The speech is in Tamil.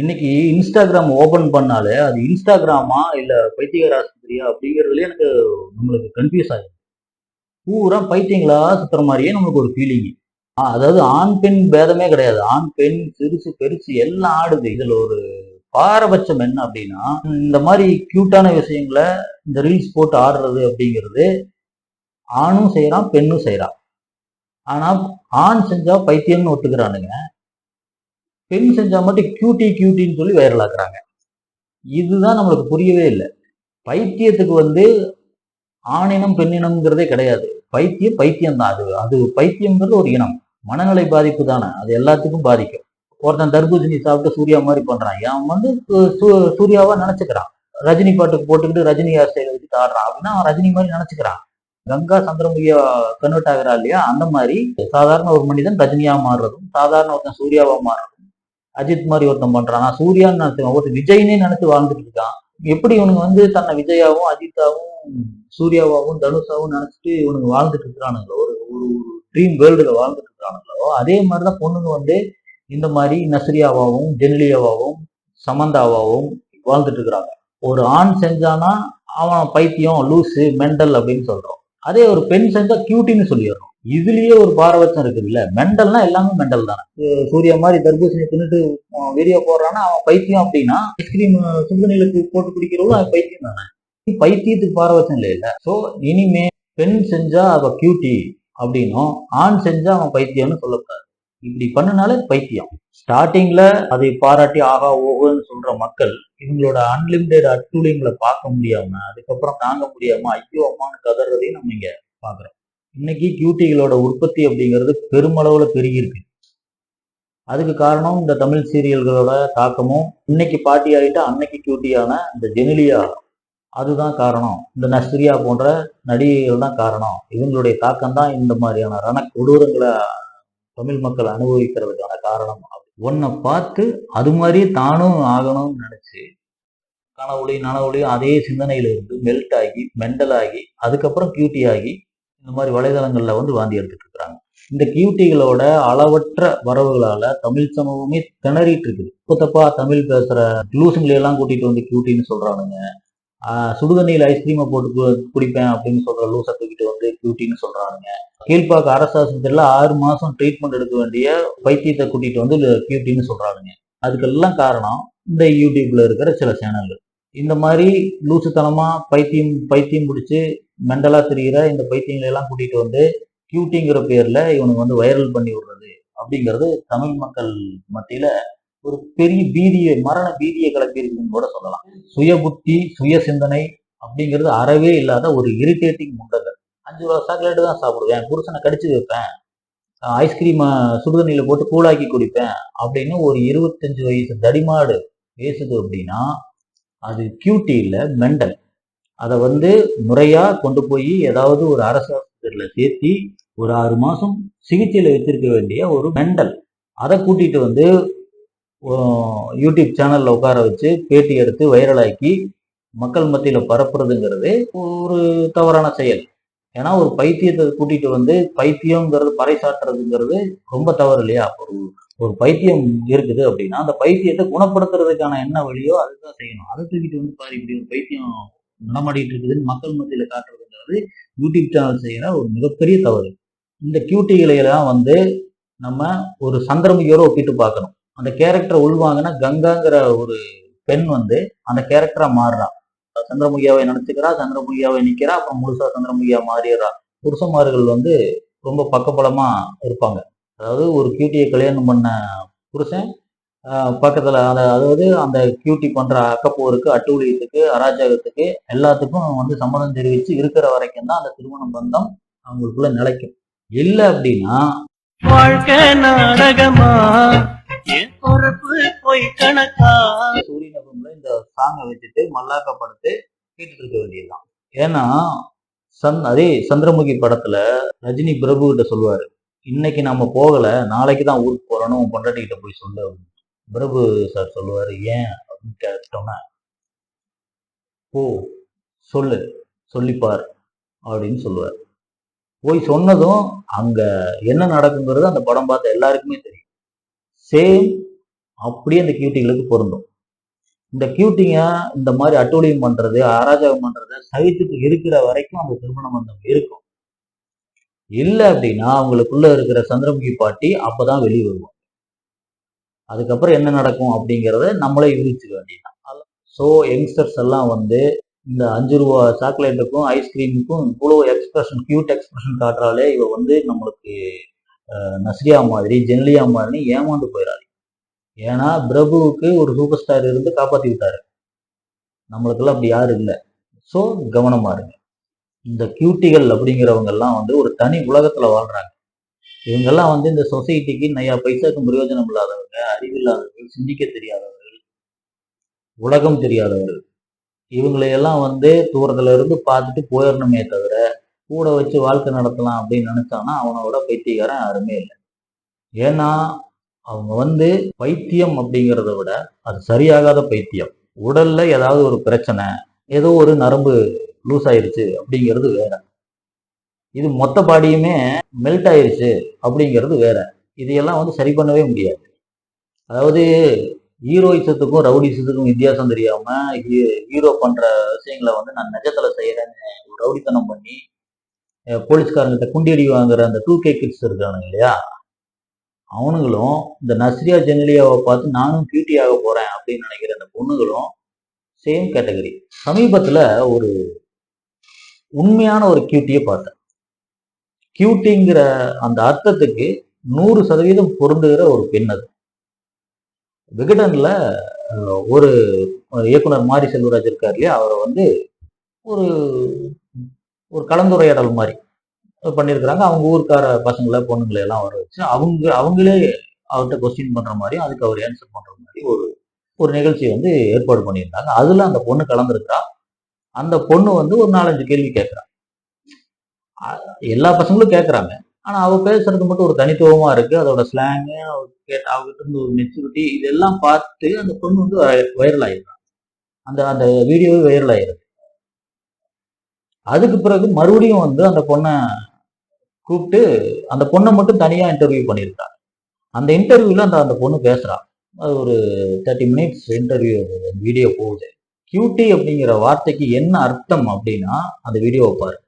இன்னைக்கு இன்ஸ்டாகிராம் ஓபன் பண்ணாலே அது இன்ஸ்டாகிராமா இல்ல பைத்தியகார ஆஸ்பத்திரியா அப்படிங்கிறதுலே எனக்கு நம்மளுக்கு கன்ஃபியூஸ் ஆகுது பூரா பைத்தியங்களா சுத்துற மாதிரியே நம்மளுக்கு ஒரு ஃபீலிங் அதாவது ஆண் பெண் பேதமே கிடையாது. ஆண் பெண் சிறுசு பெருசு எல்லாம் ஆடுது. இதுல ஒரு பாரபட்சம் என்ன அப்படின்னா இந்த மாதிரி கியூட்டான விஷயங்களை இந்த ரீல்ஸ் போட்டு ஆடுறது அப்படிங்கிறது ஆணும் செய்யறான் பெண்ணும் செய்யறான். ஆனா ஆண் செஞ்சா பைத்தியம்னு ஒத்துக்கிறானுங்க. பெண் செஞ்சால் மட்டும் கியூட்டி கியூட்டின்னு சொல்லி வைரல் ஆக்குறாங்க. இதுதான் நம்மளுக்கு புரியவே இல்லை. பைத்தியத்துக்கு வந்து ஆணினம் பெண்ணினம்ங்கிறதே கிடையாது. பைத்தியம் பைத்தியம் தான் அது அது பைத்தியம்ங்கிறது ஒரு இனம். மனநிலை பாதிப்பு தானே. அது எல்லாத்துக்கும் பாதிக்கும். ஒருத்தன் தர்பூசணி சாப்பிட்டு சூர்யா மாதிரி பண்றான். அவன் வந்து சு- சு- சூர்யாவா நினைச்சுக்கிறான். ரஜினி பாட்டுக்கு போட்டுக்கிட்டு ரஜினி ஹேர் ஸ்டைல வச்சுட்டு ஆடுறான். அப்படின்னா அவன் ரஜினி மாதிரி நினைச்சுக்கிறான். கங்கா சந்திரமுகியா கன்வெர்ட் ஆகிறா இல்லையா? அந்த மாதிரி சாதாரண ஒரு மனிதன் ரஜினியா மாறுறதும் சாதாரண ஒருத்தன் சூர்யாவா மாறுறதும் அஜித் மாதிரி ஒருத்தன் பண்றான். நான் சூர்யான்னு நினைச்சுக்கான் விஜய்னே நினைச்சு வாழ்ந்துட்டு இருக்கான். எப்படி இவனுங்க வந்து தன்னை விஜயாவும் அஜித்தாவும் சூர்யாவாவும் தனுஷாவும் நினைச்சிட்டு இவனுங்க வாழ்ந்துட்டு இருக்கிறானுங்களோ ஒரு ஒரு ட்ரீம் வேர்ல்டுல வாழ்ந்துட்டு இருக்கிறானுங்களோ அதே மாதிரிதான் பொண்ணுங்க வந்து இந்த மாதிரி நஸ்ரியாவாவும் ஜெனிலியாவாவும் சமந்தாவாவும் வாழ்ந்துட்டு இருக்கிறாங்க. ஒரு ஆண் செஞ்சானா அவன் பைத்தியம் லூசு மெண்டல் அப்படின்னு சொல்றோம். அதே ஒரு பெண் செஞ்சா கியூட்டின்னு சொல்லிடுறோம். இதுலயே ஒரு பாரபட்சம் இருக்குது இல்ல மெண்டல்னா எல்லாமே மெண்டல் தானே. சூ- சூர்யா மாதிரி தர்பூசணி தின்னுட்டு வீடியோ போடுறான்னா அவன் பைத்தியம் அப்படின்னா ஐஸ்கிரீம் சுடுதண்ணிலுக்கு போட்டு குடிக்கிறவங்களும் அவன் பைத்தியம் தானே. பைத்தியத்துக்கு பாரபட்சம் இல்லை இல்ல. சோ இனிமே பெண் செஞ்சா அவ கியூட்டி அப்படின்னும் ஆண் செஞ்சா அவன் பைத்தியம்னு சொல்லக்கூடாது. இப்படி பண்ணுனாலே பைத்தியம். ஸ்டார்டிங்ல அதை பாராட்டி ஆகா ஓஹோன்னு சொல்ற மக்கள் இவங்களோட அன்லிமிட்டெட் அட்டூழியங்களை பார்க்க முடியாம அதுக்கப்புறம் தாங்க முடியாம ஐயோ அம்மான்னு கதறதையும் நம்ம இங்க பாக்குறோம் இன்னைக்கு கியூட்டிகளோட உற்பத்தி அப்படிங்கிறது பெருமளவுல பெருகிருக்கு அதுக்கு காரணம் இந்த தமிழ் சீரியல்களோட தாக்கமும் இன்னைக்கு பாட்டி ஆகிட்டு அன்னைக்கு கியூட்டியான இந்த ஜெனிலியா அதுதான் காரணம். இந்த நஸ்ரியா போன்ற நடிகைகள் தான் காரணம். இவங்களுடைய தாக்கம் தான் இந்த மாதிரியான ரண கொடூரங்களை தமிழ் மக்கள் அனுபவிக்கிறதுக்கான காரணம் உன்னை பார்த்து அது மாதிரி தானும் ஆகணும்னு நினைச்சு கனவுளி நனவுலையும் அதே சிந்தனையில இருந்து மெல்ட் ஆகி மெண்டல் ஆகி அதுக்கப்புறம் கியூட்டி ஆகி இந்த மாதிரி வலைதளங்கள்ல வந்து வாந்தி எடுத்துட்டு இருக்கிறாங்க. இந்த கியூட்டிகளோட அளவற்ற வரவுகளால தமிழ் சமூகமே திணறிட்டு இருக்குது. இப்போ தப்பா தமிழ் பேசுற லூசுங்களை எல்லாம் கூட்டிட்டு வந்து கியூட்டின்னு சொல்றானுங்க. சுடுதண்ணியில் ஐஸ்கிரீமை போட்டு குடிப்பேன் அப்படின்னு சொல்ற லூசை தூக்கிட்டு வந்து கியூட்டின்னு சொல்றாங்க கீழ்ப்பாக்க அரசு ஆஸ்பத்திரியில் ஆறு மாசம் ட்ரீட்மெண்ட் எடுக்க வேண்டிய பைத்தியத்தை கூட்டிட்டு வந்து கியூட்டின்னு சொல்றாங்க அதுக்கெல்லாம் காரணம் இந்த யூடியூப்ல இருக்கிற சில சேனல்கள். இந்த மாதிரி லூசுத்தனமா பைத்தியம் பைத்தியம் பிடிச்சி மெண்டலா தெரிகிற இந்த பைத்தியங்களை எல்லாம் கூட்டிட்டு வந்து கியூட்டிங்கிற பேர்ல இவனுக்கு வந்து வைரல் பண்ணி விடுறது அப்படிங்கிறது தமிழ் மக்கள் மத்தியில ஒரு பெரிய பீதியை மரண பீதியை கிளப்பியிருக்குன்னு கூட சொல்லலாம். சுய புத்தி சுய சிந்தனை அப்படிங்கிறது அறவே இல்லாத ஒரு இரிட்டேட்டிங் முண்டங்கள் அஞ்சு ரூபா சாக்லேட்டு தான் சாப்பிடுவேன். புருஷனை கடிச்சு வைப்பேன். ஐஸ்கிரீமை சுடுதண்ணியில் போட்டு கூழாக்கி குடிப்பேன் அப்படின்னு ஒரு இருபத்தஞ்சு வயசு தடிமாடு பேசுது அப்படின்னா அது கியூட்டி இல்லை மெண்டல். அதை வந்து முறையாக கொண்டு போய் ஏதாவது ஒரு அரசு ஆஸ்பத்திரியில சேர்த்தி ஒரு ஆறு மாதம் சிகிச்சையில் வச்சிருக்க வேண்டிய ஒரு மெண்டல். அதை கூட்டிகிட்டு வந்து யூடியூப் சேனலில் உட்கார வச்சு பேட்டி எடுத்து வைரலாக்கி மக்கள் மத்தியில் பரப்புறதுங்கிறது ஒரு தவறான செயல். ஏன்னா ஒரு பைத்தியத்தை கூட்டிகிட்டு வந்து பைத்தியங்கிறது பறைசாற்றுறதுங்கிறது ரொம்ப தவறு இல்லையா? ஒரு ஒரு பைத்தியம் இருக்குது அப்படின்னா அந்த பைத்தியத்தை குணப்படுத்துறதுக்கான என்ன வழியோ அதுதான் செய்யணும். அதை தூக்கிட்டு வந்து பாரு இப்படி ஒரு பைத்தியம் நடமாடிட்டு இருக்குதுன்னு மக்கள் மத்தியில் காட்டுறதுங்கிறது யூடியூப் சேனல் செய்கிற ஒரு மிகப்பெரிய தவறு. இந்த கியூட்டிகளையெல்லாம் வந்து நம்ம ஒரு சந்திரமுகியோட ஒப்பிட்டு பார்க்கணும். அந்த கேரக்டர் உள்வாங்கின கங்காங்கிற ஒரு பெண் வந்து அந்த கேரக்டரா மாறுறா. சந்திரமுகியாவை நினைச்சுக்கிறா சந்திரமுகியாவை நிக்கிறா அப்புறம் முழுசா சந்திரமுகியா மாறிடுறா. புருஷன்மார்கள் வந்து ரொம்ப பக்கபலமா இருப்பாங்க. அதாவது ஒரு கியூட்டியை கல்யாணம் பண்ண புருஷன் ஆஹ் பக்கத்துல அதாவது அந்த கியூட்டி பண்ற அக்கப்போருக்கு அட்டூழியத்துக்கு அராஜகத்துக்கு எல்லாத்துக்கும் வந்து சம்மதம் தெரிவிச்சு இருக்கிற வரைக்கும் தான் அந்த திருமண பந்தம் அவங்களுக்குள்ள நிலைக்கும். இல்லை அப்படின்னா வாழ்க்கை நாடகமா? பொறுப்பு பொய் கணக்கா? சூரியன் எஃப்எம்ல இந்த சாங்கை வச்சுட்டு மல்லாக்க படத்தை கேட்டுட்டு இருக்க வேண்டியதுதான். ஏன்னா சந் அதே சந்திரமுகி படத்துல ரஜினி பிரபு கிட்ட சொல்லுவாரு இன்னைக்கு நம்ம போகல நாளைக்கு தான் ஊருக்கு போறோம்னு உன் பொண்டாட்டிகிட்ட போய் சொல்லு. பிரபு சார் சொல்லுவாரு ஏன்? அப்படின்னு கேட்டோம்னா ஓ சொல்லு சொல்லிப்பார் அப்படின்னு சொல்லுவார். போய் சொன்னதும் அங்க என்ன நடக்குங்கிறது அந்த படம் பார்த்த எல்லாருக்குமே தெரியும். சேம் அப்படியே அந்த கியூட்டிகளுக்கு பொருந்தும். இந்த கியூட்டிங்க இந்த மாதிரி அட்டூழியம் பண்றது அராஜகம் பண்றது சகித்துக்கு இருக்கிற வரைக்கும் அந்த திருமண பந்தம் இருக்கும். இல்லை அப்படின்னா அவங்களுக்குள்ள இருக்கிற சந்திரமுகி பாட்டி அப்பதான் வெளியே வருவோம் அதுக்கப்புறம் என்ன நடக்கும் அப்படிங்கிறத நம்மளே யூகிச்சுக்க வேண்டியதான் ஸோ யங்ஸ்டர்ஸ் எல்லாம் வந்து இந்த அஞ்சு ரூபா சாக்லேட்டுக்கும் ஐஸ்கிரீமுக்கும் இவ்வளோ எக்ஸ்பிரஷன் கியூட் எக்ஸ்பிரஷன் காட்டுறாலே இவ வந்து நம்மளுக்கு நஸ்ரியா மாதிரி ஜென்லியா மாதிரி ஏமாந்து போயிடாது ஏன்னா பிரபுவுக்கு ஒரு சூப்பர் ஸ்டார் இருந்து காப்பாத்தி விட்டாரு. நம்மளுக்கெல்லாம் அப்படி யாரும் இல்லை. ஸோ கவனமா இருங்க. இந்த கியூட்டிகள் அப்படிங்கிறவங்க எல்லாம் வந்து ஒரு தனி உலகத்துல வாழ்றாங்க. இவங்கெல்லாம் வந்து இந்த சொசைட்டிக்கு நையா பைசாக்கும் பிரயோஜனம் இல்லாதவங்க அறிவில்லாதவர்கள் சிந்திக்க தெரியாதவர்கள் உலகம் தெரியாதவர்கள். இவங்களையெல்லாம் வந்து தூரத்துல இருந்து பார்த்துட்டு போயிடணுமே தவிர கூட வச்சு வாழ்க்கை நடத்தலாம் அப்படின்னு நினைச்சானா அவனோட பைத்தியக்காரன் யாருமே இல்லை. ஏன்னா அவங்க வந்து பைத்தியம் அப்படிங்கிறத விட அது சரியாகாத பைத்தியம். உடல்ல ஏதாவது ஒரு பிரச்சனை ஏதோ ஒரு நரம்பு லூஸ் ஆயிருச்சு அப்படிங்கிறது வேற. இது மொத்த பாடியுமே மெல்ட் ஆயிருச்சு அப்படிங்கிறது வேற. இதையெல்லாம் வந்து சரி பண்ணவே முடியாது. அதாவது ஹீரோயிசத்துக்கும் ரவுடிசத்துக்கும் வித்தியாசம் தெரியாம ஹீ- ஹீரோ பண்ற விஷயங்களை வந்து நான் நிஜத்துல செய்யறேன்னு ரவுடித்தனம் பண்ணி போலீஸ்காரங்கிட்ட குண்டியடி வாங்குற அந்த டூ கே கிட்ஸ் இருக்கானுங்க இல்லையா? அவனுங்களும் இந்த நஸ்ரியா ஜென்லியாவை பார்த்து நானும் பியூட்டி ஆக போறேன் அப்படின்னு நினைக்கிற அந்த பொண்ணுங்களும் சேம் கேட்டகரி சமீபத்தில் ஒரு உண்மையான ஒரு கியூட்டியை பார்த்தேன். கியூட்டிங்கிற அந்த அர்த்தத்துக்கு நூறு சதவீதம் பொருந்துகிற ஒரு பெண் அது. விகடனில் ஒரு இயக்குனர் மாரி செல்வராஜ் இருக்கார் இல்லையா? அவரை வந்து ஒரு ஒரு கலந்துரையாடல் மாதிரி. பண்ணியிருக்கிறாங்க அவங்க ஊருக்கார பசங்களை பொண்ணுங்களை எல்லாம் வர வச்சு அவங்க அவங்களே அவர்கிட்ட கொஸ்டின் பண்ணுற மாதிரி அதுக்கு அவர் ஆன்சர் பண்ணுற மாதிரி ஒரு ஒரு நிகழ்ச்சி வந்து ஏற்பாடு பண்ணியிருந்தாங்க. அதில் அந்த பொண்ணு கலந்துருக்கா. அந்த பொண்ணு வந்து ஒரு நாலஞ்சு கேள்வி கேட்குறா. எல்லா பசங்களும் கேட்குறாங்க. ஆனால் அவள் பேசுறது மட்டும் ஒரு தனித்துவமாக இருக்குது அதோட ஸ்லாங்கு கேட்ட அவகிட்ட இருந்து ஒரு மெச்சூரிட்டி இதெல்லாம் பார்த்து அந்த பொண்ணு வந்து வைரல் ஆயிடுறான் அந்த அந்த வீடியோவே வைரல் ஆயிருக்கு அதுக்கு பிறகு மறுபடியும் வந்து அந்த பொண்ணை கூப்பிட்டு அந்த பொண்ணை மட்டும் தனியாக இன்டர்வியூ பண்ணியிருக்காங்க அந்த இன்டர்வியூவில் அந்த அந்த பொண்ணு பேசுகிறான் அது ஒரு தேர்ட்டி மினிட்ஸ் இன்டர்வியூ வீடியோ போகுது. கியூட்டி அப்படிங்கிற வார்த்தைக்கு என்ன அர்த்தம் அப்படின்னா அந்த வீடியோவை பாரு.